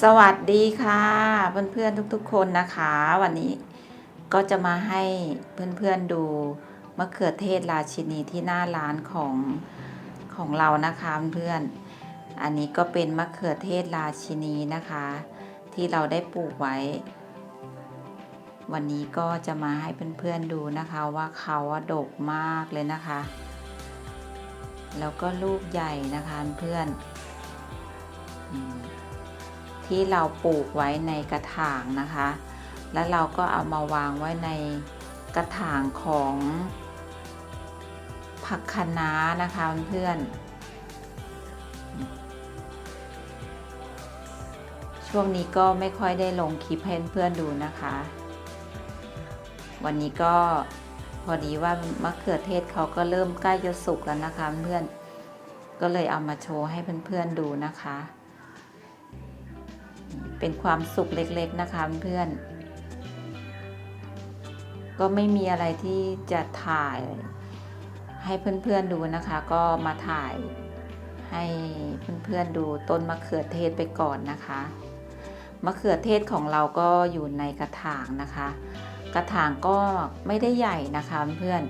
สวัสดีค่ะเพื่อนๆทุกๆ คนนะคะ วันนี้ก็จะมาให้เพื่อนๆดูมะเขือเทศราชินีที่หน้าร้านของของเรานะคะเพื่อนๆอันนี้ก็เป็นมะเขือเทศราชินีนะคะ ที่เราได้ปลูกไว้ วันนี้ก็จะมาให้เพื่อนๆดูนะคะว่าเขาดกมากเลยนะคะ แล้วก็ลูกใหญ่นะคะเพื่อนอ ที่เราปลูกไว้ในกระถางนะคะ แล้วเราก็เอามาวางไว้ในกระถางของผักคะน้านะคะเพื่อนช่วงนี้ก็ไม่ค่อยได้ลงคลิปให้เพื่อนๆดูนะคะ วันนี้ก็พอดีว่ามะเขือเทศเขาก็เริ่มใกล้จะสุกแล้วนะคะเพื่อนก็เลยเอามาโชว์ให้เพื่อนๆดูนะคะ เป็นความสุขเล็กๆนะคะเพื่อนก็ไม่มีอะไรที่จะถ่าย ให้เพื่อนๆดูนะคะ ก็มาถ่ายให้เพื่อนๆดูต้นมะเขือเทศไปก่อนนะคะมะเขือเทศของเราก็อยู่ในกระถางนะคะ กระถางก็ไม่ได้ใหญ่นะคะเพื่อน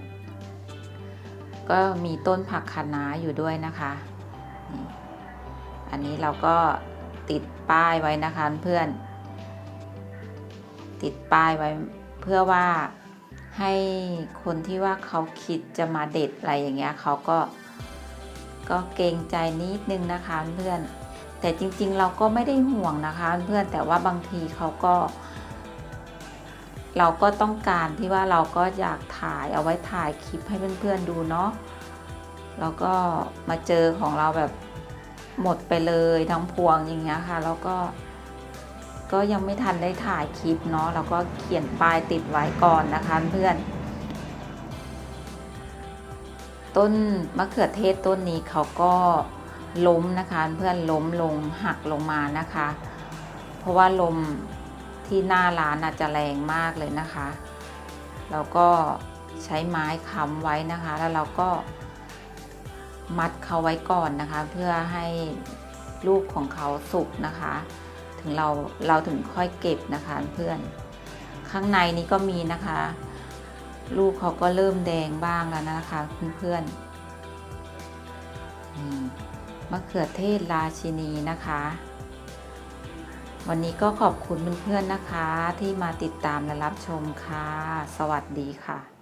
ก็มีต้นผักคะน้าอยู่ด้วยนะคะ อันนี้เราก็ ติดป้ายไว้นะคะเพื่อน ติดป้ายไว้เพื่อว่าให้คนที่ว่าเขาคิดจะมาเด็ดอะไรอย่างเงี้ยเขาก็ก็เกรงใจนิดนึงนะคะเพื่อน แต่จริงๆเราก็ไม่ได้ห่วงนะคะเพื่อนแต่ว่าบางทีเขาก็ เราก็ต้องการที่ว่าเราก็อยากถ่ายเอาไว้ถ่ายคลิปให้เพื่อนๆดูเนาะแล้วก็มาเจอของเราแบบ หมดไปเลยทั้งพวงอย่างเงี้ยค่ะ แล้วก็ก็ยังไม่ทันได้ถ่ายคลิปเนาะเราก็เขียนป้ายติดไว้ก่อนนะคะเพื่อน ต้นมะเขือเทศต้นนี้เขาก็ล้มนะคะ เพื่อนล้มลงหักลงมานะคะ เพราะว่าลมที่หน้าร้านอาจจะแรงมากเลยนะคะเราก็ใช้ไม้ค้ำไว้นะคะ แล้วเราก็ มัดเขาไว้ก่อนนะคะ เพื่อให้ลูกของเขาสุกนะคะ ถึงเราเราถึงค่อยเก็บนะคะเพื่อน ข้างในนี้ก็มีนะคะ ลูกเขาก็เริ่มแดงบ้างแล้วนะคะเพื่อนๆมะเขือเทศราชินีนะคะ วันนี้ก็ขอบคุณเพื่อนๆนะคะ ที่มาติดตามและรับชมค่ะ สวัสดีค่ะ